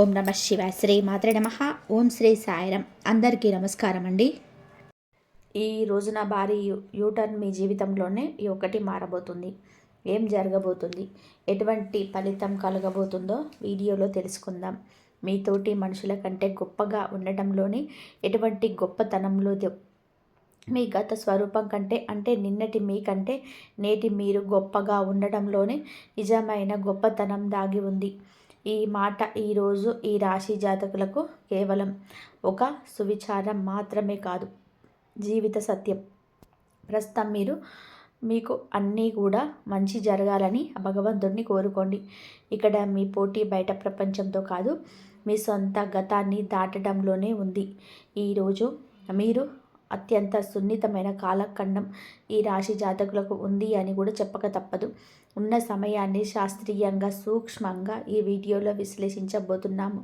ఓం నమ శివ శ్రీ మాత్ర నమ. ఓం శ్రీ సాయిరం అందరికీ నమస్కారం అండి ఈ రోజున భారీ యూటర్న్ మీ జీవితంలోనే ఈ ఒకటి మారబోతుంది. ఏం జరగబోతుంది? ఎటువంటి ఫలితం కలగబోతుందో వీడియోలో తెలుసుకుందాం. మీతోటి మనుషుల కంటే గొప్పగా ఉండటంలోనే ఎటువంటి గొప్పతనంలో మీ గత స్వరూపం కంటే అంటే నిన్నటి మీకంటే నేటి మీరు గొప్పగా ఉండడంలోనే నిజమైన గొప్పతనం దాగి ఉంది. ఈ మాట ఈరోజు ఈ రాశి జాతకులకు కేవలం ఒక సువిచారం మాత్రమే కాదు. జీవిత సత్యం. ప్రస్తుతం మీరు మీకు అన్నీ కూడా మంచి జరగాలని భగవంతుడిని కోరుకోండి. ఇక్కడ మీ పోటీ బయట ప్రపంచంతో కాదు మీ సొంత గతాన్ని దాటడంలోనే ఉంది. ఈరోజు మీరు అత్యంత సున్నితమైన కాలఖండం ఈ రాశి జాతకులకు ఉంది అని కూడా చెప్పక తప్పదు. ఉన్న సమయాన్ని శాస్త్రీయంగా సూక్ష్మంగా ఈ వీడియోలో విశ్లేషించబోతున్నాము.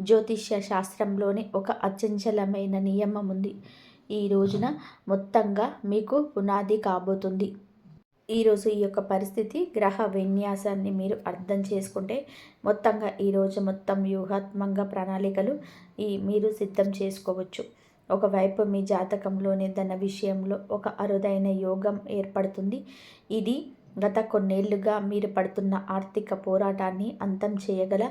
జ్యోతిష్య శాస్త్రంలోని ఒక అచంచలమైన నియమం ఉంది. ఈ రోజున మొత్తంగా మీకు పునాది కాబోతుంది. ఈరోజు ఈ యొక్క పరిస్థితి గ్రహ విన్యాసాన్ని మీరు అర్థం చేసుకుంటే మొత్తంగా ఈరోజు మొత్తం వ్యూహాత్మకంగా ప్రణాళికలు ఈ మీరు సిద్ధం చేసుకోవచ్చు. ఒకవైపు మీ జాతకంలోని ధన విషయంలో ఒక అరుదైన యోగం ఏర్పడుతుంది. ఇది గత కొన్నేళ్ళుగా మీరు పడుతున్న ఆర్థిక పోరాటాన్ని అంతం చేయగల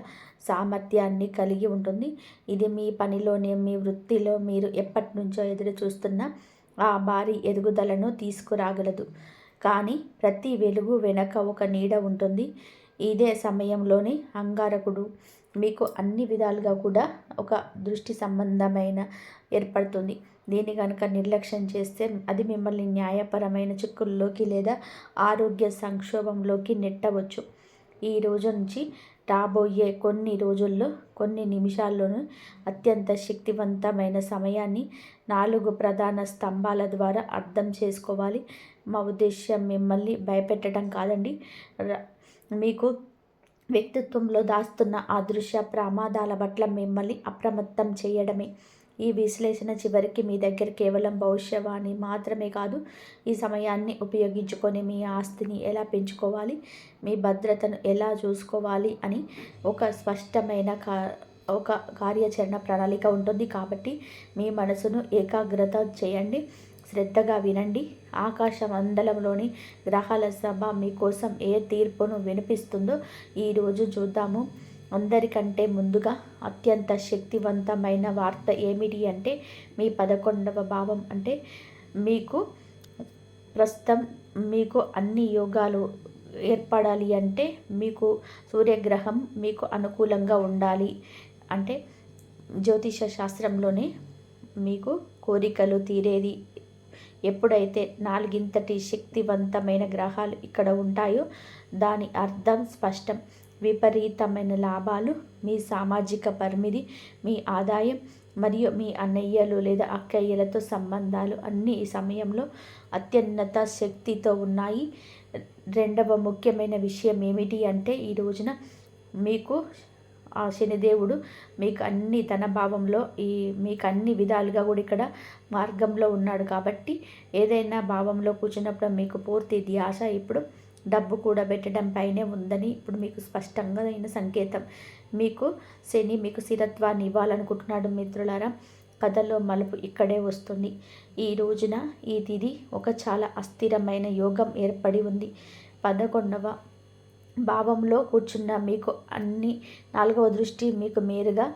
సామర్థ్యాన్ని కలిగి ఉంటుంది. ఇది మీ పనిలోనే మీ వృత్తిలో మీరు ఎప్పటి నుంచో ఎదురు చూస్తున్న ఆ భారీ ఎదుగుదలను తీసుకురాగలదు. కానీ ప్రతి వెలుగు వెనక ఒక నీడ ఉంటుంది. ఇదే సమయంలోనే అంగారకుడు మీకు అన్ని విధాలుగా కూడా ఒక దృష్టి సంబంధమైన ఏర్పడుతుంది. దీన్ని కనుక నిర్లక్ష్యం చేస్తే అది మిమ్మల్ని న్యాయపరమైన చిక్కుల్లోకి లేదా ఆరోగ్య సంక్షోభంలోకి నెట్టవచ్చు. ఈ రోజు నుంచి రాబోయే కొన్ని రోజుల్లో కొన్ని నిమిషాల్లోనూ అత్యంత శక్తివంతమైన సమయాన్ని నాలుగు ప్రధాన స్తంభాల ద్వారా అర్థం చేసుకోవాలి. మా ఉద్దేశ్యం మిమ్మల్ని భయపెట్టడం కాదండి. మీకు వ్యక్తిత్వంలో దాస్తున్న అదృశ్య ప్రమాదాల పట్ల మిమ్మల్ని అప్రమత్తం చేయడమే. ఈ విశ్లేషణ చివరికి మీ దగ్గర కేవలం భవిష్యవాణి మాత్రమే కాదు ఈ సమయాన్ని ఉపయోగించుకొని మీ ఆస్తిని ఎలా పెంచుకోవాలి మీ భద్రతను ఎలా చూసుకోవాలి అని ఒక స్పష్టమైన కా ఒక కార్యాచరణ ప్రణాళిక ఉంటుంది కాబట్టి మీ మనసును ఏకాగ్రత చేయండి. శ్రద్ధగా వినండి. ఆకాశ మండలంలోని గ్రహాల సభ మీకోసం ఏ తీర్పును వినిపిస్తుందో ఈరోజు చూద్దాము. అందరికంటే ముందుగా అత్యంత శక్తివంతమైన వార్త ఏమిటి అంటే మీ పదకొండవ భావం అంటే మీకు ప్రస్తుతం మీకు అన్ని యోగాలు ఏర్పడాలి అంటే మీకు సూర్యగ్రహం మీకు అనుకూలంగా ఉండాలి అంటే జ్యోతిష శాస్త్రంలోనే మీకు కోరికలు తీరేది ఎప్పుడైతే నాలుగింతటి శక్తివంతమైన గ్రహాలు ఇక్కడ ఉంటాయో దాని అర్థం స్పష్టం. విపరీతమైన లాభాలు మీ సామాజిక పరిమితి మీ ఆదాయం మరియు మీ అన్నయ్యలు లేదా అక్కయ్యలతో సంబంధాలు అన్నీ ఈ సమయంలో అత్యున్నత శక్తితో ఉన్నాయి. రెండవ ముఖ్యమైన విషయం ఏమిటి అంటే ఈ రోజున మీకు ఆ శనిదేవుడు మీకు అన్ని తన భావంలో ఈ మీకు అన్ని విధాలుగా కూడా ఇక్కడ మార్గంలో ఉన్నాడు కాబట్టి ఏదైనా భావంలో కూర్చున్నప్పుడు మీకు పూర్తి ధ్యాస ఇప్పుడు డబ్బు కూడా పెట్టడం పైనే ఉందని ఇప్పుడు మీకు స్పష్టంగా అయిన సంకేతం. మీకు శని మీకు స్థిరత్వాన్ని ఇవ్వాలనుకుంటున్నాడు మిత్రులారా. కథలో మలుపు ఇక్కడే వస్తుంది. ఈ రోజున ఈ తిది ఒక చాలా అస్థిరమైన యోగం ఏర్పడి ఉంది. పదకొండవ భావంలో కూర్చున్న మీకు అన్ని నాలుగవ దృష్టి మీకు మేరుగా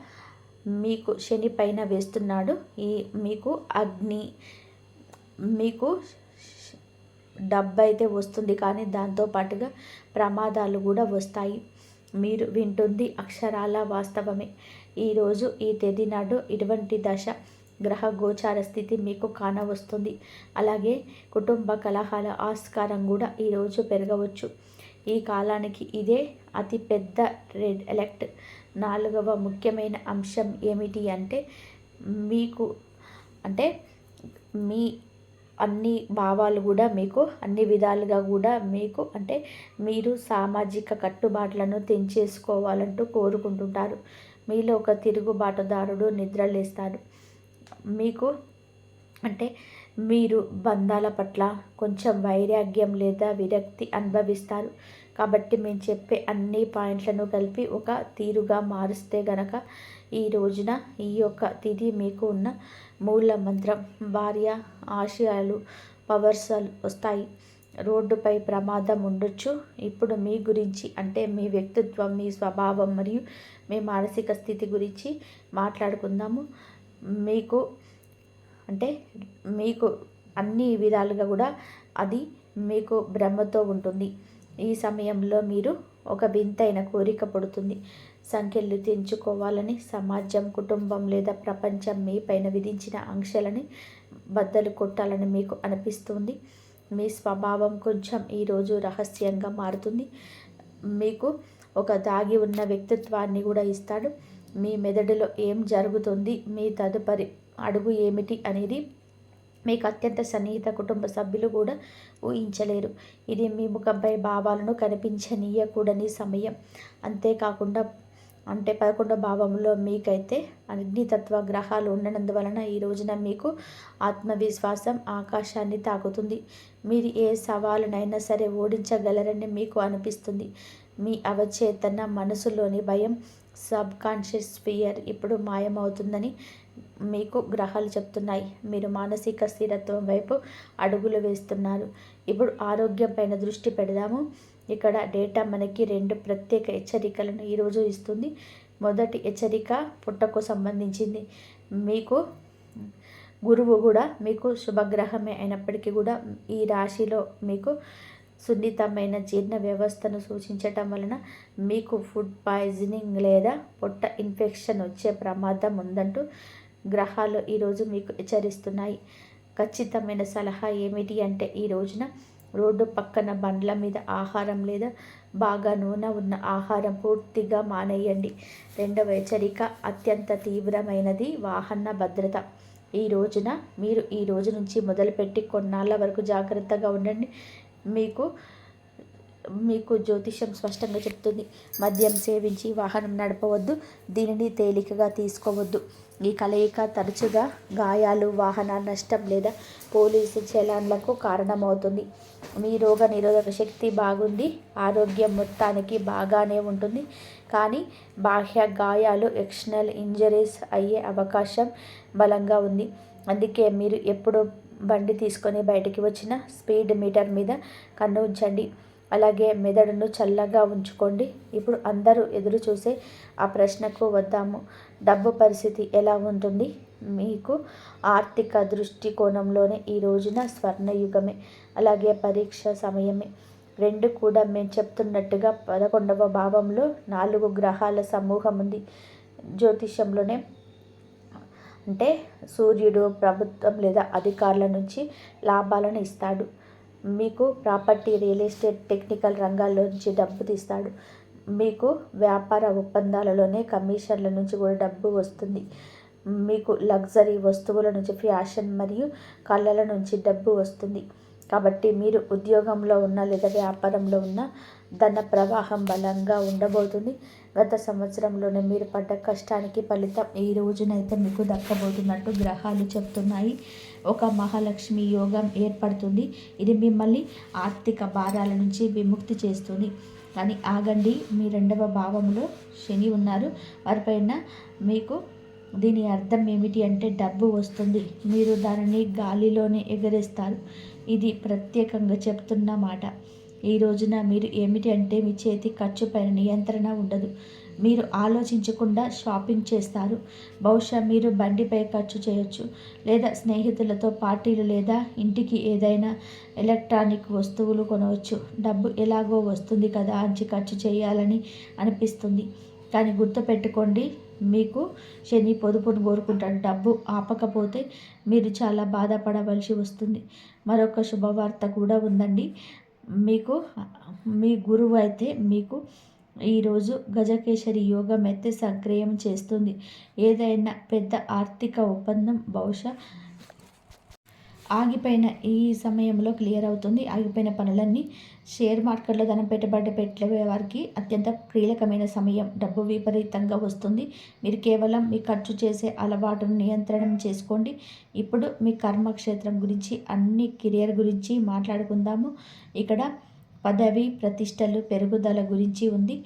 మీకు శని పైన వేస్తున్నాడు. ఈ మీకు అగ్ని మీకు డబ్బు అయితే వస్తుంది కానీ దాంతో పాటుగా ప్రమాదాలు కూడా వస్తాయి. మీరు వింటుంది అక్షరాల వాస్తవమే. ఈరోజు ఈ తేదీ నాడు ఇటువంటి దశ గ్రహ గోచార స్థితి మీకు కానవస్తుంది అలాగే కుటుంబ కలహాల ఆస్కారం కూడా ఈరోజు పెరగవచ్చు. ఈ కాలానికి ఇదే అతిపెద్ద రెడ్ ఎలెక్ట్ నాలుగవ ముఖ్యమైన అంశం ఏమిటి అంటే మీకు అంటే మీ అన్ని భావాలు కూడా మీకు అన్ని విధాలుగా కూడా మీకు అంటే మీరు సామాజిక కట్టుబాట్లను తెంచేసుకోవాలంటూ కోరుకుంటుంటారు. మీలో ఒక తిరుగుబాటుదారుడు నిద్రలేస్తాడు. మీకు అంటే మీరు బంధాల పట్ల కొంచెం వైరాగ్యం లేదా విరక్తి అనుభవిస్తారు. కాబట్టి మేము చెప్పే అన్ని పాయింట్లను కలిపి ఒక తీరుగా మారుస్తే గనక ఈ రోజున ఈ యొక్క తిథి మీకు ఉన్న మూల మంత్రం భార్య ఆశయాలు పవర్స్ వస్తాయి. రోడ్డుపై ప్రమాదం ఉండొచ్చు. ఇప్పుడు మీ గురించి అంటే మీ వ్యక్తిత్వం మీ స్వభావం మరియు మీ మానసిక స్థితి గురించి మాట్లాడుకుందాము. మీకు అంటే మీకు అన్ని విధాలుగా కూడా అది మీకు భ్రమతో ఉంటుంది. ఈ సమయంలో మీరు ఒక వింతైన కోరిక పడుతుంది. సంఖ్యలు తెంచుకోవాలని సమాజం కుటుంబం లేదా ప్రపంచం మీ పైన విధించిన ఆంక్షలని బద్దలు కొట్టాలని మీకు అనిపిస్తుంది. మీ స్వభావం కొంచెం ఈరోజు రహస్యంగా మారుతుంది. మీకు ఒక దాగి ఉన్న వ్యక్తిత్వాన్ని కూడా ఇస్తాడు. మీ మెదడులో ఏం జరుగుతుంది మీ తదుపరి అడుగు ఏమిటి అనేది మీకు అత్యంత సన్నిహిత కుటుంబ సభ్యులు కూడా ఊహించలేరు. ఇది మీ ముఖంపై భావాలను కనిపించనీయకూడని సమయం. అంతేకాకుండా అంటే పదకొండో భావంలో మీకైతే అగ్నితత్వ గ్రహాలు ఉండనందువలన ఈ రోజున మీకు ఆత్మవిశ్వాసం ఆకాశాన్ని తాకుతుంది. మీరు ఏ సవాలునైనా సరే ఓడించగలరని మీకు అనిపిస్తుంది. మీ అవచేతన మనసులోని భయం సబ్ కాన్షియస్ ఫియర్ ఇప్పుడు మాయమవుతుందని మీకు గ్రహాలు చెప్తున్నాయి. మీరు మానసిక స్థిరత్వం వైపు అడుగులు వేస్తున్నారు. ఇప్పుడు ఆరోగ్యం పైన దృష్టి పెడదాము. ఇక్కడ డేటా మనకి రెండు ప్రత్యేక హెచ్చరికలను ఈరోజు ఇస్తుంది. మొదటి హెచ్చరిక పుట్టకు సంబంధించింది. మీకు గురువు కూడా మీకు శుభగ్రహమే అయినప్పటికీ కూడా ఈ రాశిలో మీకు సున్నితమైన జీర్ణ వ్యవస్థను సూచించటం వలన మీకు ఫుడ్ పాయిజనింగ్ లేదా పొట్ట ఇన్ఫెక్షన్ వచ్చే ప్రమాదం ఉందంటూ గ్రహాలు ఈరోజు మీకు హెచ్చరిస్తున్నాయి. ఖచ్చితమైన సలహా ఏమిటి అంటే ఈ రోజున రోడ్డు పక్కన బండ్ల మీద ఆహారం లేదా బాగా నూనె ఉన్న ఆహారం పూర్తిగా మానేయండి. రెండవ హెచ్చరిక అత్యంత తీవ్రమైనది వాహన భద్రత. ఈ రోజున మీరు ఈ రోజు నుంచి మొదలుపెట్టి కొన్నాళ్ళ వరకు జాగ్రత్తగా ఉండండి. మీకు మీకు జ్యోతిషం స్పష్టంగా చెప్తుంది. మద్యం సేవించి వాహనం నడపవద్దు దీనిని తేలికగా తీసుకోవద్దు. ఈ కలయిక తరచుగా గాయాలు వాహన నష్టం లేదా పోలీసు చలాన్లకు కారణమవుతుంది. మీ రోగ నిరోధక శక్తి బాగుంది ఆరోగ్యం మొత్తానికి బాగానే ఉంటుంది. కానీ బాహ్య గాయాలు ఎక్స్టర్నల్ ఇంజరీస్ అయ్యే అవకాశం బలంగా ఉంది. అందుకే మీరు ఎప్పుడు బండి తీసుకొని బయటికి వచ్చిన స్పీడ్ మీటర్ మీద కన్ను ఉంచండి. అలాగే మెదడును చల్లగా ఉంచుకోండి. ఇప్పుడు అందరూ ఎదురు చూసే ఆ ప్రశ్నకు వద్దాము. డబ్బు పరిస్థితి ఎలా ఉంటుంది? మీకు ఆర్థిక దృష్టికోణంలోనే ఈ రోజున స్వర్ణయుగమే అలాగే పరీక్ష సమయమే. రెండు కూడా మేము చెప్తున్నట్టుగా పదకొండవ భావంలో నాలుగు గ్రహాల సమూహం ఉంది. జ్యోతిష్యంలోనే అంటే సూర్యుడు ప్రభుత్వం లేదా అధికారుల నుంచి లాభాలను ఇస్తాడు. మీకు ప్రాపర్టీ రియల్ ఎస్టేట్ టెక్నికల్ రంగాల్లో నుంచి డబ్బు తీస్తాడు. మీకు వ్యాపార ఒప్పందాలలోనే కమిషన్ల నుంచి కూడా డబ్బు వస్తుంది. మీకు లగ్జరీ వస్తువుల నుంచి ఫ్యాషన్ మరియు కళ్ళల నుంచి డబ్బు వస్తుంది. కాబట్టి మీరు ఉద్యోగంలో ఉన్న లేదా వ్యాపారంలో ఉన్న ధన ప్రవాహం బలంగా ఉండబోతుంది. గత సంవత్సరంలోనే మీరు పడ్డ కష్టానికి ఫలితం ఈ రోజునైతే మీకు దక్కబోతున్నట్టు గ్రహాలు చెప్తున్నాయి. ఒక మహాలక్ష్మి యోగం ఏర్పడుతుంది. ఇది మిమ్మల్ని ఆర్థిక భారాల నుంచి విముక్తి చేస్తుంది. కానీ ఆగండి మీ రెండవ భావంలో శని ఉన్నారు. వారిపైన మీకు దీని అర్థం ఏమిటి అంటే డబ్బు వస్తుంది. మీరు దానిని గాలిలోనే ఎగరేస్తారు. ఇది ప్రత్యేకంగా చెప్తున్న మాట. ఈ రోజున మీరు ఏమిటి అంటే మీ చేతి ఖర్చు పైన నియంత్రణ ఉండదు. మీరు ఆలోచించకుండా షాపింగ్ చేస్తారు. బహుశా మీరు బండిపై ఖర్చు చేయొచ్చు. లేదా స్నేహితులతో పార్టీలు లేదా ఇంటికి ఏదైనా ఎలక్ట్రానిక్ వస్తువులు కొనవచ్చు. డబ్బు ఎలాగో వస్తుంది కదా అని ఖర్చు చేయాలని అనిపిస్తుంది. కానీ గుర్తుపెట్టుకోండి మీకు శని పొదుపును కోరుకుంటాడు. డబ్బు ఆపకపోతే మీరు చాలా బాధపడవలసి వస్తుంది. మరొక శుభవార్త కూడా ఉందండి. మీకు మీ గురువు అయితే మీకు ఈరోజు గజకేశరి యోగం అయితే సక్రియం చేస్తుంది. ఏదైనా పెద్ద ఆర్థిక ఒప్పందం బహుశా ఆగిపోయిన ఈ సమయంలో క్లియర్ అవుతుంది. ఆగిపోయిన పనులన్నీ షేర్ మార్కెట్లో ధనం పెట్టుబడి పెట్టే వారికి అత్యంత కీలకమైన సమయం. డబ్బు విపరీతంగా వస్తుంది. మీరు కేవలం మీ ఖర్చు చేసే అలవాటును నియంత్రణం చేసుకోండి. ఇప్పుడు మీ కర్మక్షేత్రం గురించి అన్ని కెరియర్ గురించి మాట్లాడుకుందాము. ఇక్కడ పదవి ప్రతిష్టలు పెరుగుదల గురించి ఉంది.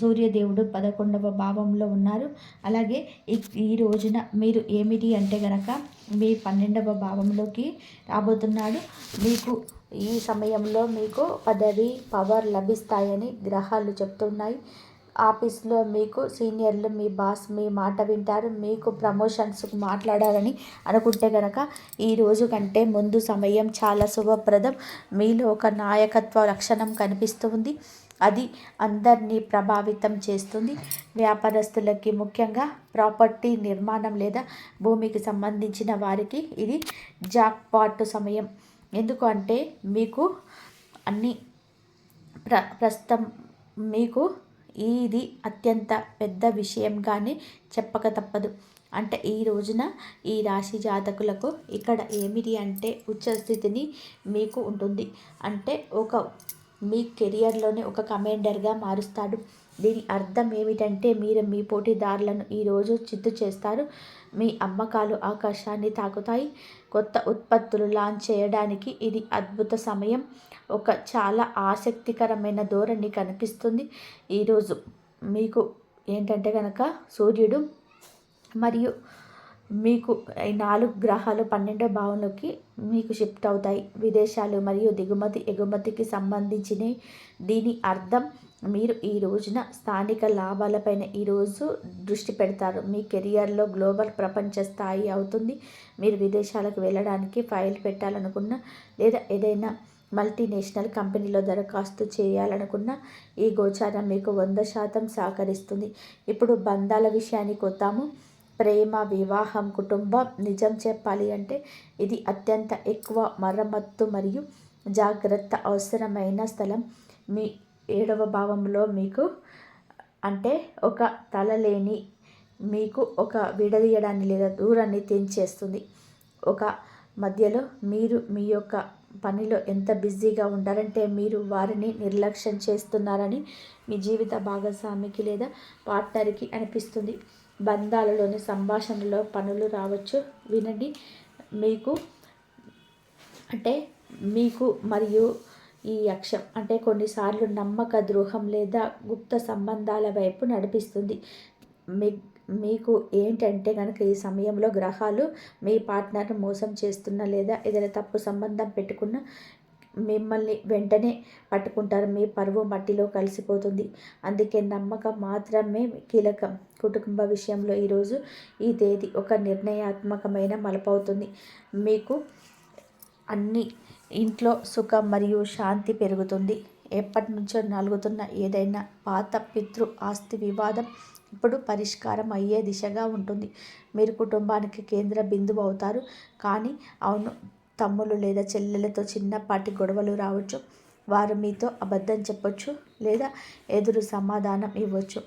సూర్యదేవుడు పదకొండవ భావంలో ఉన్నారు. అలాగే ఈ రోజున మీరు ఏమిటి అంటే గనక మీ పన్నెండవ భావంలోకి రాబోతున్నాడు. మీకు ఈ సమయంలో మీకు పదవి పవర్ లభిస్తాయని గ్రహాలు చెప్తున్నాయి. ఆఫీస్లో మీకు సీనియర్లు మీ బాస్ మీ మాట వింటారు. మీకు ప్రమోషన్స్ మాట్లాడాలని అనుకుంటే కనుక ఈ రోజు కంటే ముందు సమయం చాలా శుభప్రదం. మీలో ఒక నాయకత్వ లక్షణం కనిపిస్తుంది అది అందరినీ ప్రభావితం చేస్తుంది. వ్యాపారస్తులకి ముఖ్యంగా ప్రాపర్టీ నిర్మాణం లేదా భూమికి సంబంధించిన వారికి ఇది జాక్పాట్ సమయం. ఎందుకు అంటే మీకు అన్ని ప్ర ప్రస్తుతం మీకు ఇది అత్యంత పెద్ద విషయంగానే చెప్పక తప్పదు. అంటే ఈ రోజున ఈ రాశి జాతకులకు ఇక్కడ ఏమిటి అంటే ఉచ్చస్థితిని మీకు ఉంటుంది. అంటే ఒక మీ కెరియర్లోనే ఒక కమాండర్గా మారుస్తాడు. దీని అర్థం ఏమిటంటే మీరు మీ పోటీదారులను ఈరోజు చిత్తు చేస్తారు. మీ అమ్మకాలు ఆకాశాన్ని తాకుతాయి. కొత్త ఉత్పత్తులు లాంచ్ చేయడానికి ఇది అద్భుత సమయం. ఒక చాలా ఆసక్తికరమైన ధోరణి కనిపిస్తుంది. ఈరోజు మీకు ఏంటంటే కనుక సూర్యుడు మరియు మీకు ఈ నాలుగు గ్రహాలు పన్నెండో భావంలోకి మీకు షిఫ్ట్ అవుతాయి. విదేశాలు మరియు దిగుమతి ఎగుమతికి సంబంధించిన దీని అర్థం మీరు ఈ రోజున స్థానిక లాభాలపైన ఈరోజు దృష్టి పెడతారు. మీ కెరియర్లో గ్లోబల్ ప్రపంచ స్థాయి అవుతుంది. మీరు విదేశాలకు వెళ్ళడానికి ఫైల్ పెట్టాలనుకున్న లేదా ఏదైనా మల్టీనేషనల్ కంపెనీలో దరఖాస్తు చేయాలనుకున్న ఈ గోచారం మీకు వంద శాతం సహకరిస్తుంది. ఇప్పుడు బంధాల విషయానికి వద్దాము. ప్రేమ వివాహం కుటుంబం నిజం చెప్పాలి అంటే ఇది అత్యంత ఎక్కువ మరమ్మత్తు మరియు జాగ్రత్త అవసరమైన స్థలం. మీ ఏడవ భావంలో మీకు అంటే ఒక తలలేని మీకు ఒక విడదీయడాన్ని లేదా దూరాన్ని తెంచేస్తుంది. ఒక మధ్యలో మీరు మీ యొక్క పనిలో ఎంత బిజీగా ఉండాలంటే మీరు వారిని నిర్లక్ష్యం చేస్తున్నారని మీ జీవిత భాగస్వామికి లేదా పార్ట్నర్కి అనిపిస్తుంది. బంధాలలోని సంభాషణలో పనులు రావచ్చు. వినండి. మీకు అంటే మీకు మరియు ఈ అక్షం అంటే కొన్నిసార్లు నమ్మక ద్రోహం లేదా గుప్త సంబంధాల వైపు నడిపిస్తుంది. మీ మీకు ఏంటంటే కనుక ఈ సమయంలో గ్రహాలు మీ పార్ట్నర్ను మోసం చేస్తున్న లేదా ఏదైనా తప్పు సంబంధం పెట్టుకున్న మిమ్మల్ని వెంటనే పట్టుకుంటారు. మీ పరువు మట్టిలో కలిసిపోతుంది. అందుకే నమ్మకం మాత్రమే కీలకం. కుటుంబ విషయంలో ఈరోజు ఈ తేదీ ఒక నిర్ణయాత్మకమైన మలపవుతుంది మీకు అన్ని ఇంట్లో సుఖం మరియు శాంతి పెరుగుతుంది. ఎప్పటి నుంచో నలుగుతున్న ఏదైనా పాత పితృ ఆస్తి వివాదం ఇప్పుడు పరిష్కారం అయ్యే దిశగా ఉంటుంది. మీరు కుటుంబానికి కేంద్ర బిందువు అవుతారు. కానీ అవును తమ్ముళ్ళు లేదా చెల్లెలతో చిన్నపాటి గొడవలు రావచ్చు. వారు మీతో అబద్ధం చెప్పొచ్చు లేదా ఎదురు సమాధానం ఇవ్వచ్చు.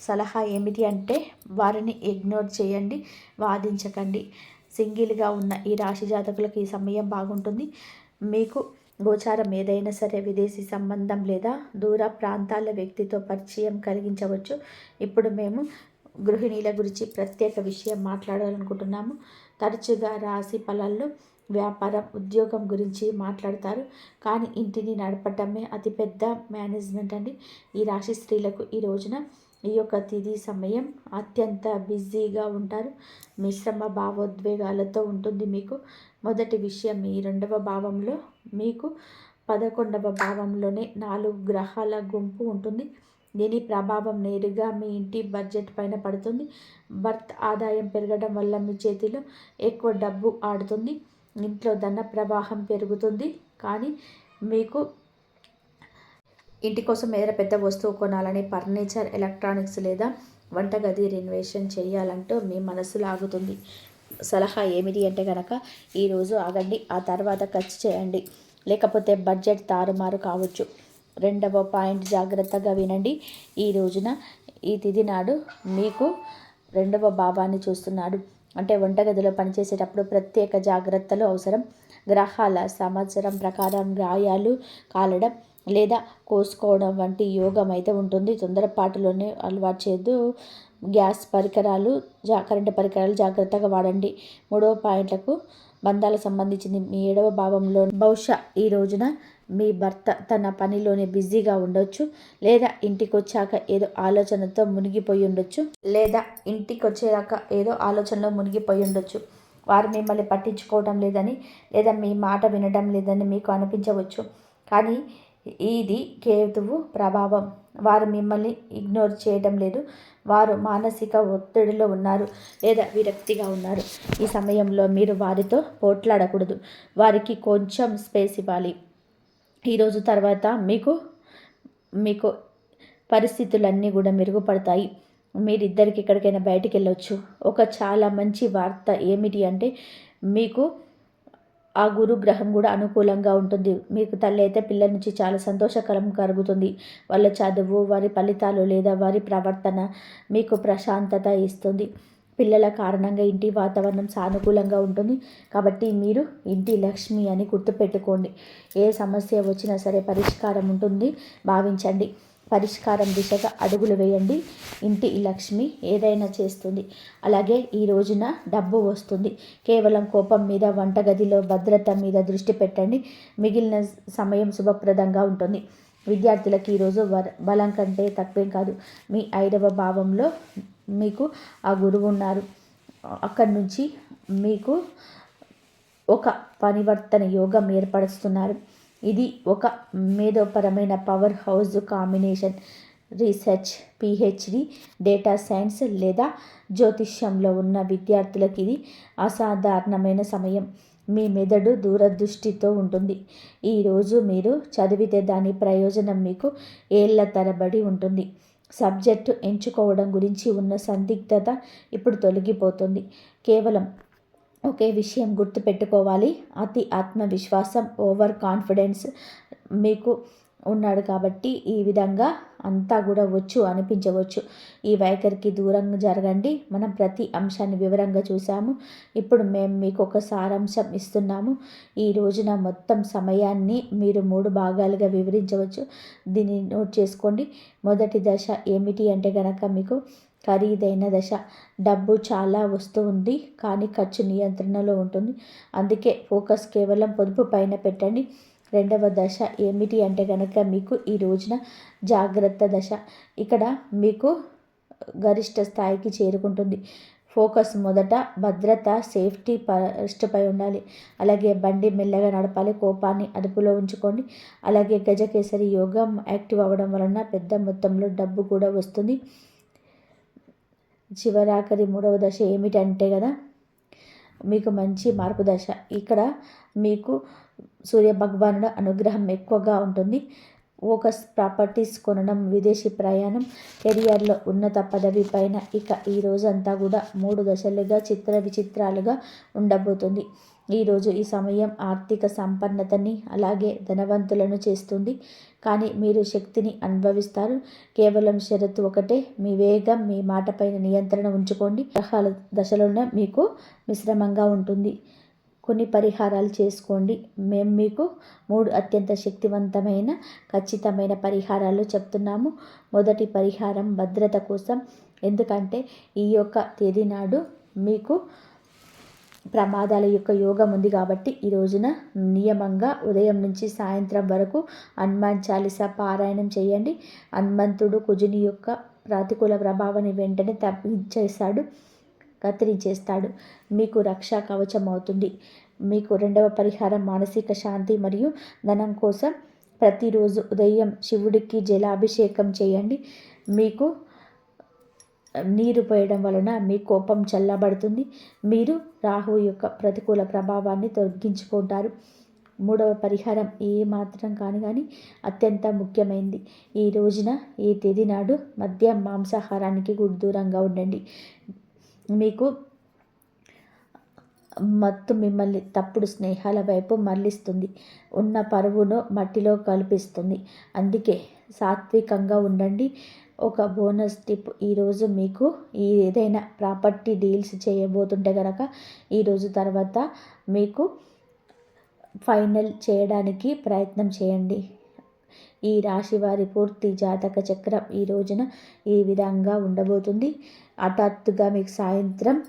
సలహా ఏమిటి అంటే వారిని ఇగ్నోర్ చేయండి వాదించకండి. సింగిల్గా ఉన్న ఈ రాశి జాతకులకు ఈ సమయం బాగుంటుంది. మీకు గోచారం ఏదైనా సరే విదేశీ సంబంధం లేదా దూర ప్రాంతాల వ్యక్తితో పరిచయం కలిగించవచ్చు. ఇప్పుడు మేము గృహిణీల గురించి ప్రత్యేక విషయం మాట్లాడాలనుకుంటున్నాము. తరచుగా రాశి ఫలాల్లో వ్యాపారం ఉద్యోగం గురించి మాట్లాడతారు. కానీ ఇంటిని నడపటమే అతిపెద్ద మేనేజ్మెంట్ అండి. ఈ రాశి స్త్రీలకు ఈ రోజున ఈ యొక్క తిథి సమయం అత్యంత బిజీగా ఉంటారు. మిశ్రమ భావోద్వేగాలతో ఉంటుంది మీకు. మొదటి విషయం మీ రెండవ భావంలో మీకు పదకొండవ భావంలోనే నాలుగు గ్రహాల గుంపు ఉంటుంది. దీని ప్రభావం నేరుగా మీ ఇంటి బడ్జెట్ పైన పడుతుంది. బర్త్ ఆదాయం పెరగడం వల్ల మీ చేతిలో ఎక్కువ డబ్బు ఆడుతుంది. ఇంట్లో ధన ప్రవాహం పెరుగుతుంది. కానీ మీకు ఇంటి కోసం ఏదైనా పెద్ద వస్తువు కొనాలని ఫర్నిచర్ ఎలక్ట్రానిక్స్ లేదా వంటగది రెనోవేషన్ చేయాలంటూ మీ మనసు లాగుతుంది. సలహా ఏమిటి అంటే కనుక ఈరోజు ఆగండి ఆ తర్వాత ఖర్చు చేయండి. లేకపోతే బడ్జెట్ తారుమారు కావచ్చు. రెండవ పాయింట్ జాగ్రత్తగా వినండి. ఈ రోజున ఈ తిది నాడు మీకు రెండవ భావాన్ని చూస్తున్నాడు. అంటే వంటగదిలో పనిచేసేటప్పుడు ప్రత్యేక జాగ్రత్తలు అవసరం. గ్రహాల సంవత్సరం ప్రకారం గాయాలు కాలడం లేదా కోసుకోవడం వంటి యోగం అయితే ఉంటుంది. తొందరపాటులోనే అలవాటు చేయొద్దు. గ్యాస్ పరికరాలు జా కరెంటు పరికరాలు జాగ్రత్తగా వాడండి. మూడవ పాయింట్లకు బంధాలకు సంబంధించింది మీ ఏడవ భావంలో బహుశా ఈ రోజున మీ భర్త తన పనిలోనే బిజీగా ఉండొచ్చు లేదా ఇంటికి వచ్చాక ఏదో ఆలోచనతో మునిగిపోయి ఉండొచ్చు లేదా ఇంటికి వచ్చేదాకా ఏదో ఆలోచనలో మునిగిపోయి ఉండొచ్చు. వారు మిమ్మల్ని పట్టించుకోవడం లేదని లేదా మీ మాట వినడం లేదని మీకు అనిపించవచ్చు. కానీ ఇది కేతువు ప్రభావం. వారు మిమ్మల్ని ఇగ్నోర్ చేయడం లేదు. వారు మానసిక ఒత్తిడిలో ఉన్నారు లేదా విరక్తిగా ఉన్నారు. ఈ సమయంలో మీరు వారితో పోట్లాడకూడదు. వారికి కొంచెం స్పేస్ ఇవ్వాలి. ఈరోజు తర్వాత మీకు మీకు పరిస్థితులన్నీ కూడా మెరుగుపడతాయి. మీరిద్దరికి ఎక్కడికైనా బయటికి వెళ్ళొచ్చు. ఒక చాలా మంచి వార్త ఏమిటి అంటే మీకు ఆ గురు గ్రహం కూడా అనుకూలంగా ఉంటుంది. మీకు తల్లి అయితే పిల్లల నుంచి చాలా సంతోషకరం కలుగుతుంది. వాళ్ళ చదువు వారి ఫలితాలు లేదా వారి ప్రవర్తన మీకు ప్రశాంతత ఇస్తుంది. పిల్లల కారణంగా ఇంటి వాతావరణం సానుకూలంగా ఉంటుంది. కాబట్టి మీరు ఇంటి లక్ష్మి అని గుర్తుపెట్టుకోండి. ఏ సమస్య వచ్చినా సరే పరిష్కారం ఉంటుంది భావించండి. పరిష్కారం దిశగా అడుగులు వేయండి. ఇంటి లక్ష్మి ఏదైనా చేస్తుంది. అలాగే ఈ రోజున డబ్బు వస్తుంది. కేవలం కోపం మీద వంటగదిలో భద్రత మీద దృష్టి పెట్టండి. మిగిలిన సమయం శుభప్రదంగా ఉంటుంది. విద్యార్థులకు ఈరోజు బలం కంటే తక్కువేం కాదు. మీ ఐదవ భావంలో మీకు ఆ గురువు ఉన్నారు. అక్కడి నుంచి మీకు ఒక పరివర్తన యోగం ఏర్పరుస్తున్నారు. ఇది ఒక మేధోపరమైన power house combination research PhD data science లేదా జ్యోతిష్యంలో ఉన్న విద్యార్థులకు ఇది అసాధారణమైన సమయం. మీ మెదడు దూరదృష్టితో ఉంటుంది. ఈరోజు మీరు చదివితే దాని ప్రయోజనం మీకు ఏళ్ళ తరబడి ఉంటుంది. సబ్జెక్టు ఎంచుకోవడం గురించి ఉన్న సందిగ్ధత ఇప్పుడు తొలగిపోతుంది. కేవలం ఒకే విషయం గుర్తుపెట్టుకోవాలి. అతి ఆత్మవిశ్వాసం ఓవర్ కాన్ఫిడెన్స్ మీకు ఉన్నాడు కాబట్టి ఈ విధంగా అంతా కూడా వచ్చు అనిపించవచ్చు. ఈ వైఖరికి దూరంగా జరగండి. మనం ప్రతి అంశాన్ని వివరంగా చూసాము ఇప్పుడు మేము మీకు ఒక సారాంశం ఇస్తున్నాము. ఈ రోజున మొత్తం సమయాన్ని మీరు మూడు భాగాలుగా వివరించవచ్చు. దీన్ని నోట్ చేసుకోండి. మొదటి దశ ఏమిటి అంటే కనుక మీకు ఖరీదైన దశ. డబ్బు చాలా వస్తుంది కానీ ఖర్చు నియంత్రణలో ఉంటుంది. అందుకే ఫోకస్ కేవలం పొదుపు పైన పెట్టండి. రెండవ దశ ఏమిటి అంటే కనుక మీకు ఈ రోజున జాగ్రత్త దశ. ఇక్కడ మీకు గరిష్ట స్థాయికి చేరుకుంటుంది. ఫోకస్ మొదట భద్రత సేఫ్టీ ఫస్ట్పై ఉండాలి. అలాగే బండి మెల్లగా నడపాలి కోపాన్ని అదుపులో ఉంచుకోండి. అలాగే గజకేసరి యోగం యాక్టివ్ అవ్వడం వలన పెద్ద మొత్తంలో డబ్బు కూడా వస్తుంది. చివరాఖరి మూడవ దశ ఏమిటంటే కదా మీకు మంచి మార్పు దశ. ఇక్కడ మీకు సూర్య భగవానుడు అనుగ్రహం ఎక్కువగా ఉంటుంది. ఒక ప్రాపర్టీస్ కొనడం విదేశీ ప్రయాణం కెరియర్లో ఉన్నత పదవి పైన ఇక ఈ రోజంతా కూడా మూడు దశలుగా చిత్ర విచిత్రాలుగా ఉండబోతుంది. ఈరోజు ఈ సమయం ఆర్థిక సంపన్నతని అలాగే ధనవంతులను చేస్తుంది. కానీ మీరు శక్తిని అనుభవిస్తారు. కేవలం షరతు ఒకటే. మీ వేగం మీ మాటపైన నియంత్రణ ఉంచుకోండి. గ్రహాల దశలోనే మీకు మిశ్రమంగా ఉంటుంది. కొన్ని పరిహారాలు చేసుకోండి. మేము మీకు మూడు అత్యంత శక్తివంతమైన ఖచ్చితమైన పరిహారాలు చెప్తున్నాము. మొదటి పరిహారం భద్రత కోసం. ఎందుకంటే ఈ యొక్క తేదీ నాడు మీకు ప్రమాదాల యొక్క యోగం ఉంది కాబట్టి ఈ రోజున నియమంగా ఉదయం నుంచి సాయంత్రం వరకు హనుమాన్ చాలీసా పారాయణం చేయండి. హనుమంతుడు కుజుని యొక్క ప్రతికూల ప్రభావాన్ని వెంటనే తప్పించేశాడు. కత్తిరించేస్తాడు. మీకు రక్షా కవచం అవుతుంది మీకు రెండవ పరిహారం మానసిక శాంతి మరియు ధనం కోసం ప్రతిరోజు ఉదయం శివుడికి జలాభిషేకం చేయండి. మీకు నీరు పోయడం వలన మీ కోపం చల్లబడుతుంది. మీరు రాహు యొక్క ప్రతికూల ప్రభావాన్ని తొలగించుకుంటారు. మూడవ పరిహారం ఏ మాత్రం కాని కానీ అత్యంత ముఖ్యమైనది ఈ రోజున ఈ తేదీ నాడు మద్య మాంసాహారానికి దూరంగా ఉండండి. మీకు మత్తు మిమ్మల్ని తప్పుడు స్నేహాల వైపు మళ్ళిస్తుంది. ఉన్న పరువును మట్టిలో కల్పిస్తుంది. అందుకే సాత్వికంగా ఉండండి. ఒక బోనస్ టిప్. ఈరోజు మీకు ఈ ఏదైనా ప్రాపర్టీ డీల్స్ చేయబోతుంటే కనుక ఈరోజు తర్వాత మీకు ఫైనల్ చేయడానికి ప్రయత్నం చేయండి. ఈ రాశి వారి పూర్తి జాతక చక్రం ఈ రోజున ఈ విధంగా ఉండబోతుంది. హఠాత్తుగా మీకు సాయంత్రం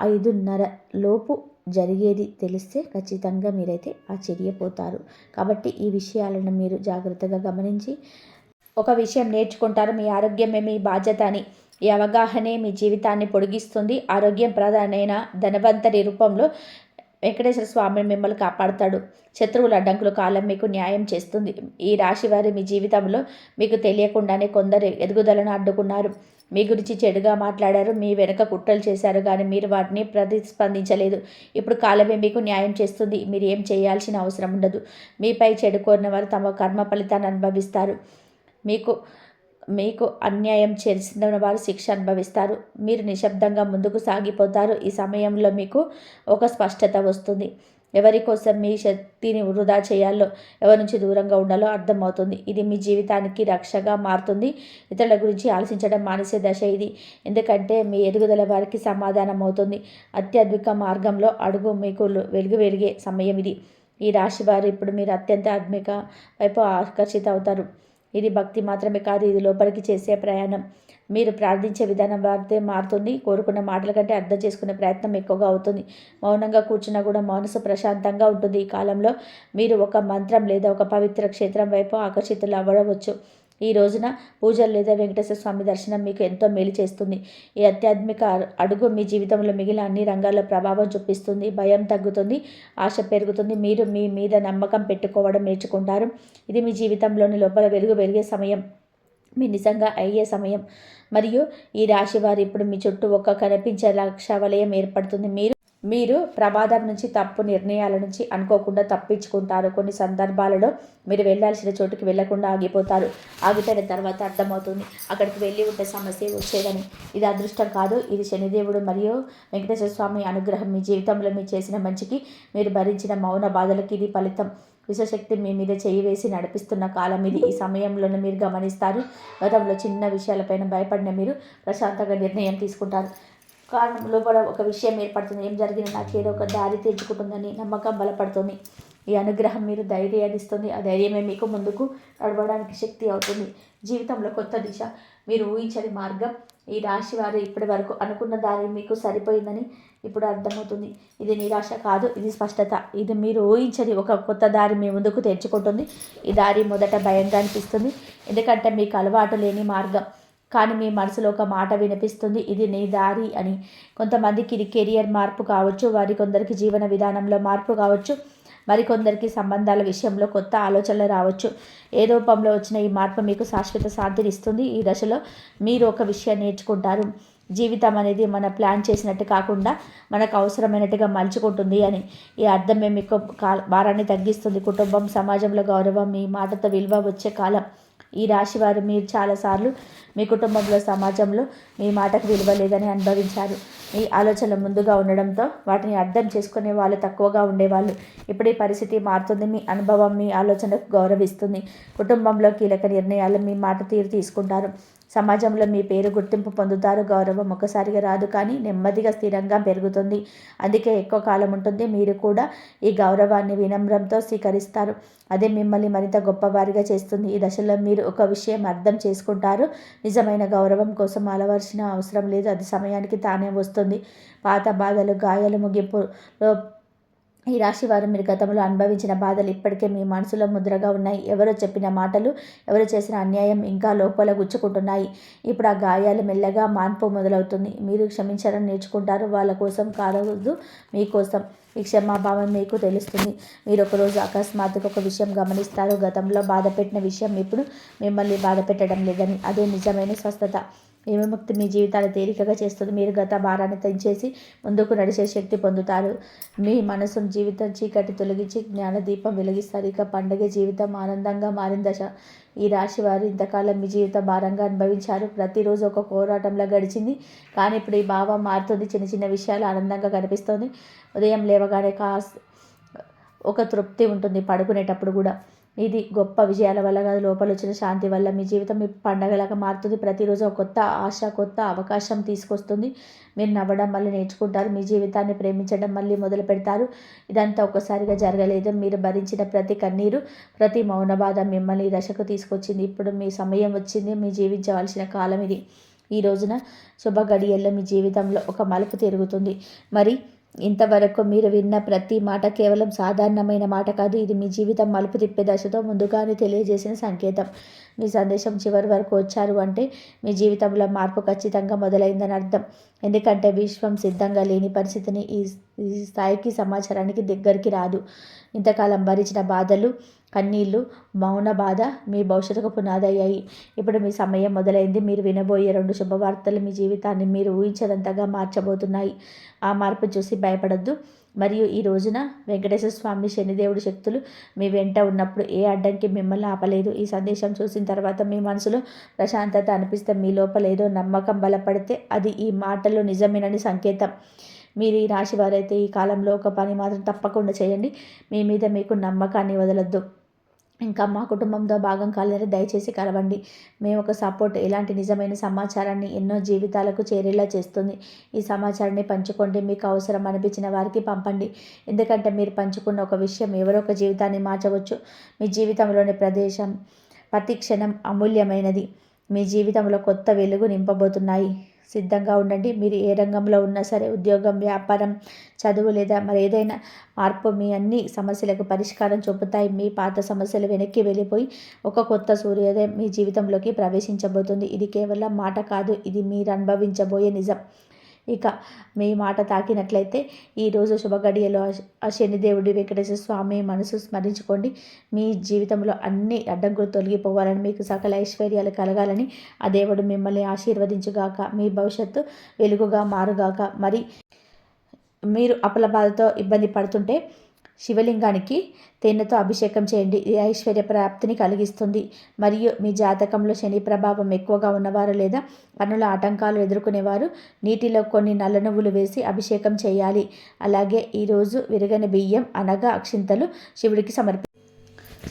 ఐదున్నర లోపు జరిగేది తెలిస్తే ఖచ్చితంగా మీరైతే ఆశ్చర్యపోతారు. కాబట్టి ఈ విషయాలను మీరు జాగ్రత్తగా గమనించి ఒక విషయం నేర్చుకుంటారు. మీ ఆరోగ్యమే మీ బాధ్యత అని. ఈ అవగాహనే మీ జీవితాన్ని పొడిగిస్తుంది. ఆరోగ్యం ప్రధానమైన ధనవంతరి రూపంలో వెంకటేశ్వర స్వామి మిమ్మల్ని కాపాడుతాడు. శత్రువుల అడ్డంకులు కాలం మీకు న్యాయం చేస్తుంది. ఈ రాశి వారి మీ జీవితంలో మీకు తెలియకుండానే కొందరు ఎదుగుదలను అడ్డుకున్నారు. మీ గురించి చెడుగా మాట్లాడారు మీ వెనుక కుట్రలు చేశారు కానీ మీరు వాటిని ప్రతిస్పందించలేదు. ఇప్పుడు కాలమే మీకు న్యాయం చేస్తుంది. మీరు ఏం చేయాల్సిన అవసరం ఉండదు. మీపై చెడు కోరిన వారు తమ కర్మ ఫలితాన్ని అనుభవిస్తారు. మీకు మీకు అన్యాయం చేసిన వారు శిక్ష అనుభవిస్తారు. మీరు నిశ్శబ్దంగా ముందుకు సాగిపోతారు. ఈ సమయంలో మీకు ఒక స్పష్టత వస్తుంది. ఎవరి కోసం మీ శక్తిని వృధా చేయాలో ఎవరి నుంచి దూరంగా ఉండాలో అర్థమవుతుంది. ఇది మీ జీవితానికి రక్షగా మారుతుంది. ఇతరుల గురించి ఆలోచించడం మానేసే దశ ఇది. ఎందుకంటే మీ ఎదుగుదల వారికి సమాధానం అవుతుంది. అత్యద్భుత మార్గంలో అడుగు మీకు వెలుగు వెలిగే సమయం ఇది. ఈ రాశి వారు ఇప్పుడు మీరు అత్యంత ఆత్మిక వైపు ఆకర్షిత అవుతారు ఇది భక్తి మాత్రమే కాదు ఇది లోపలికి చేసే ప్రయాణం. మీరు ప్రార్థించే విధానం వారితే మారుతుంది. కోరుకున్న మాటల కంటే అర్థం చేసుకునే ప్రయత్నం ఎక్కువగా అవుతుంది. మౌనంగా కూర్చున్నా కూడా మనసు ప్రశాంతంగా ఉంటుంది. ఈ కాలంలో మీరు ఒక మంత్రం లేదా ఒక పవిత్ర క్షేత్రం వైపు ఆకర్షితులు అవ్వవచ్చు. ఈ రోజున పూజలు లేదా వెంకటేశ్వర స్వామి దర్శనం మీకు ఎంతో మేలు చేస్తుంది. ఈ ఆధ్యాత్మిక అడుగు మీ జీవితంలో మిగిలిన అన్ని రంగాల్లో ప్రభావం చూపిస్తుంది. భయం తగ్గుతుంది. ఆశ పెరుగుతుంది. మీరు మీ మీద నమ్మకం పెట్టుకోవడం నేర్చుకుంటారు. ఇది మీ జీవితంలోని లోపల వెలుగు వెలిగే సమయం. మీ నిజంగా అయ్యే సమయం. మరియు ఈ రాశి వారు ఇప్పుడు మీ చుట్టూ ఒక కనిపించే లక్ష వలయం ఏర్పడుతుంది. మీరు మీరు ప్రమాదం నుంచి తప్పు నిర్ణయాల నుంచి అనుకోకుండా తప్పించుకుంటారు. కొన్ని సందర్భాలలో మీరు వెళ్ళాల్సిన చోటుకి వెళ్ళకుండా ఆగిపోతారు. ఆగిపోయిన తర్వాత అర్థమవుతుంది. అక్కడికి వెళ్ళి ఉంటే సమస్య వచ్చేదని. ఇది అదృష్టం కాదు. ఇది శనిదేవుడు మరియు వెంకటేశ్వర స్వామి అనుగ్రహం. మీ జీవితంలో మీరు చేసిన మంచికి మీరు భరించిన మౌన బాధలకి ఇది ఫలితం. విశ్వశక్తి మీ మీద చేయి వేసి నడిపిస్తున్న కాలం ఇది. ఈ సమయంలోనే మీరు గమనిస్తారు. గతంలో చిన్న విషయాలపైన భయపడిన మీరు ప్రశాంతంగా నిర్ణయం తీసుకుంటారు. కారణం లోపల ఒక విషయం ఏర్పడుతుంది. ఏం జరిగిన నాకు ఏదో ఒక దారి తెచ్చుకుంటుందని నమ్మకం బలపడుతుంది. ఈ అనుగ్రహం మీరు ధైర్యాన్ని ఇస్తుంది. ఆ ధైర్యమే మీకు ముందుకు నడవడానికి శక్తి అవుతుంది. జీవితంలో కొత్త దిశ. మీరు ఊహించని మార్గం. ఈ రాశి వారు ఇప్పటి వరకు అనుకున్న దారి మీకు సరిపోయిందని ఇప్పుడు అర్థమవుతుంది. ఇది నిరాశ కాదు ఇది స్పష్టత. ఇది మీరు ఊహించని ఒక కొత్త దారి మీ ముందుకు తెచ్చుకుంటుంది ఈ దారి మొదట భయంగా అనిపిస్తుంది. ఎందుకంటే మీకు అలవాటు లేని మార్గం. కానీ మీ మనసులో ఒక మాట వినిపిస్తుంది ఇది నీ దారి అని. కొంతమందికి ఇది కెరియర్ మార్పు కావచ్చు వారి కొందరికి జీవన విధానంలో మార్పు కావచ్చు మరికొందరికి సంబంధాల విషయంలో కొత్త ఆలోచనలు రావచ్చు. ఏ రూపంలో వచ్చిన ఈ మార్పు మీకు శాశ్వత శాంతిని ఇస్తుంది. ఈ దశలో మీరు ఒక విషయాన్ని నేర్చుకుంటారు. జీవితం అనేది మన ప్లాన్ చేసినట్టు కాకుండా మనకు అవసరమైనట్టుగా మలుచుకుంటుంది అని. ఈ అర్థమే మీకు భారాన్ని తగ్గిస్తుంది. కుటుంబం సమాజంలో గౌరవం మీ మాటతో విలువ వచ్చే కాలం. ఈ రాశి వారు మీరు చాలాసార్లు మీ కుటుంబంలో సమాజంలో మీ మాటకు విలువ లేదని అనుభవించారు. మీ ఆలోచనలు ముందుగా ఉండడంతో వాటిని అర్థం చేసుకునే వాళ్ళు తక్కువగా ఉండేవాళ్ళు. ఇప్పుడు ఈ పరిస్థితి మారుతుంది. మీ అనుభవం మీ ఆలోచనకు గౌరవిస్తుంది. కుటుంబంలో కీలక నిర్ణయాలు మీ మాట తీరు తీసుకుంటారు. సమాజంలో మీ పేరు గుర్తింపు పొందుతారు గౌరవం ఒకసారిగా రాదు కానీ నెమ్మదిగా స్థిరంగా పెరుగుతుంది. అందుకే ఎక్కువ కాలం ఉంటుంది. మీరు కూడా ఈ గౌరవాన్ని వినమ్రంతో స్వీకరిస్తారు. అదే మిమ్మల్ని మరింత గొప్పవారిగా చేస్తుంది. ఈ దశలో మీరు ఒక విషయం అర్థం చేసుకుంటారు. నిజమైన గౌరవం కోసం అలవలసిన అవసరం లేదు. అది సమయానికి తానే వస్తుంది. పాత బాధలు గాయాలు ముగింపులో ఈ రాశి వారు మీరు గతంలో అనుభవించిన బాధలు ఇప్పటికే మీ మనసులో ముద్రగా ఉన్నాయి. ఎవరో చెప్పిన మాటలు ఎవరు చేసిన అన్యాయం ఇంకా లోపల గుచ్చుకుంటున్నాయి. ఇప్పుడు ఆ గాయాలు మెల్లగా మార్పు మొదలవుతుంది. మీరు క్షమించడం నేర్చుకుంటారు. వాళ్ళ కోసం కాలదు మీకోసం. ఈ క్షమాభావం మీకు తెలుస్తుంది. మీరు ఒకరోజు అకస్మాత్తుగా ఒక విషయం గమనిస్తారు. గతంలో బాధ పెట్టిన విషయం ఇప్పుడు మిమ్మల్ని బాధ పెట్టడం లేదని. అదే నిజమైన స్వస్థత. ఈ విముక్తి మీ జీవితాన్ని తేలికగా చేస్తుంది మీరు గత భారాన్ని తెంచేసి ముందుకు నడిచే శక్తి పొందుతారు. మీ మనసును జీవితం చీకటి తొలగించి జ్ఞానదీపం వెలిగిస్తారు. ఇక పండగ జీవితం ఆనందంగా మారిన దశ. ఈ రాశి వారు ఇంతకాలం మీ జీవిత భారంగా అనుభవించారు. ప్రతిరోజు ఒక పోరాటంలో గడిచింది. కానీ ఇప్పుడు ఈ భావం మారుతుంది. చిన్న చిన్న విషయాలు ఆనందంగా కనిపిస్తుంది. ఉదయం లేవగానే కాస్ ఒక తృప్తి ఉంటుంది పడుకునేటప్పుడు కూడా. ఇది గొప్ప విజయాల వల్ల కాదు లోపల వచ్చిన శాంతి వల్ల. మీ జీవితం మీ పండగలాగా మారుతుంది. ప్రతిరోజు ఒక కొత్త ఆశ కొత్త అవకాశం తీసుకొస్తుంది. మీరు నవ్వడం మళ్ళీ నేర్చుకుంటారు. మీ జీవితాన్ని ప్రేమించడం మళ్ళీ మొదలు పెడతారు. ఇదంతా ఒక్కసారిగా జరగలేదు. మీరు భరించిన ప్రతి కన్నీరు ప్రతి మౌన బాధ మిమ్మల్ని ఈ దశకు తీసుకొచ్చింది. ఇప్పుడు మీ సమయం వచ్చింది. మీ జీవించవలసిన కాలం ఇది. ఈ రోజున శుభ గడియల్లో మీ జీవితంలో ఒక మలుపు తిరుగుతుంది. మరి ఇంతవరకు మీరు విన్న ప్రతి మాట కేవలం సాధారణమైన మాట కాదు. ఇది మీ జీవితం మలుపు తిప్పే దశతో ముందుగానే తెలియజేసిన సంకేతం. మీ సందేశం చివరి వరకు వచ్చారు అంటే మీ జీవితంలో మార్పు ఖచ్చితంగా మొదలైందని అర్థం. ఎందుకంటే విశ్వం సిద్ధంగా లేని పరిస్థితిని ఈ ఈ స్థాయికి సమాచారానికి దగ్గరికి రాదు. ఇంతకాలం భరించిన బాధలు కన్నీళ్ళు మౌన బాధ మీ భవిష్యత్తుకు పునాదయ్యాయి. ఇప్పుడు మీ సమయం మొదలైంది. మీరు వినబోయే రెండు శుభవార్తలు మీ జీవితాన్ని మీరు ఊహించదంతగా మార్చబోతున్నాయి. ఆ మార్పు చూసి భయపడద్దు. మరియు ఈ రోజున వెంకటేశ్వర స్వామి శనిదేవుడి శక్తులు మీ వెంట ఉన్నప్పుడు ఏ అడ్డంకి మిమ్మల్ని ఆపలేదు. ఈ సందేశం చూసి చూసిన తర్వాత మీ మనసులో ప్రశాంతత అనిపిస్తే మీ లోపల ఏదో నమ్మకం బలపడితే అది ఈ మాటలు నిజమేనని సంకేతం. మీరు ఈ రాశి వారైతే ఈ కాలంలో ఒక పని మాత్రం తప్పకుండా చేయండి. మీ మీద మీకు నమ్మకాన్ని వదలొద్దు. ఇంకా మా కుటుంబంతో భాగం కాలేరు దయచేసి కలవండి. మేము ఒక సపోర్ట్ ఎలాంటి నిజమైన సమాచారాన్ని ఎన్నో జీవితాలకు చేరేలా చేస్తుంది. ఈ సమాచారాన్ని పంచుకోండి. మీకు అవసరం అనిపించిన వారికి పంపండి. ఎందుకంటే మీరు పంచుకున్న ఒక విషయం ఎవరో ఒక జీవితాన్ని మార్చవచ్చు. మీ జీవితంలోని ప్రదేశం ప్రతి క్షణం అమూల్యమైనది. మీ జీవితంలో కొత్త వెలుగు నింపబోతున్నాయి. సిద్ధంగా ఉండండి. మీరు ఏ రంగంలో ఉన్నా సరే ఉద్యోగం వ్యాపారం చదువు లేదా మరి ఏదైనా మార్పు మీ అన్ని సమస్యలకు పరిష్కారం చూపుతాయి. మీ పాత సమస్యలు వెనక్కి వెళ్ళిపోయి ఒక కొత్త సూర్యోదయం మీ జీవితంలోకి ప్రవేశించబోతుంది. ఇది కేవలం మాట కాదు. ఇది మీరు అనుభవించబోయే నిజం. ఇక మీ మాట తాకినట్లయితే ఈరోజు శుభగడియలో. ఆ శనిదేవుడి వెంకటేశ్వర స్వామి మనసు స్మరించుకోండి. మీ జీవితంలో అన్ని అడ్డంకులు తొలగిపోవాలని మీకు సకల ఐశ్వర్యాలు కలగాలని ఆ దేవుడు మిమ్మల్ని ఆశీర్వదించుగాక మీ భవిష్యత్తు వెలుగుగా మారుగాక. మరి మీరు అపల బాధతో ఇబ్బంది పడుతుంటే శివలింగానికి తేనెతో అభిషేకం చేయండి. ఇది ఐశ్వర్య ప్రాప్తిని కలిగిస్తుంది. మరియు మీ జాతకంలో శని ప్రభావం ఎక్కువగా ఉన్నవారు లేదా పనుల ఆటంకాలు ఎదుర్కొనేవారు నీటిలో కొన్ని నల్ల నువ్వులు వేసి అభిషేకం చేయాలి. అలాగే ఈరోజు విరగని బియ్యం అనగా అక్షింతలు శివుడికి సమర్పి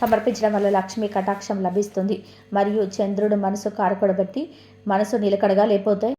సమర్పించడం వల్ల లక్ష్మీ కటాక్షం లభిస్తుంది. మరియు చంద్రుడు మనసు కారకొడబట్టి మనసు నిలకడగా లేకపోతే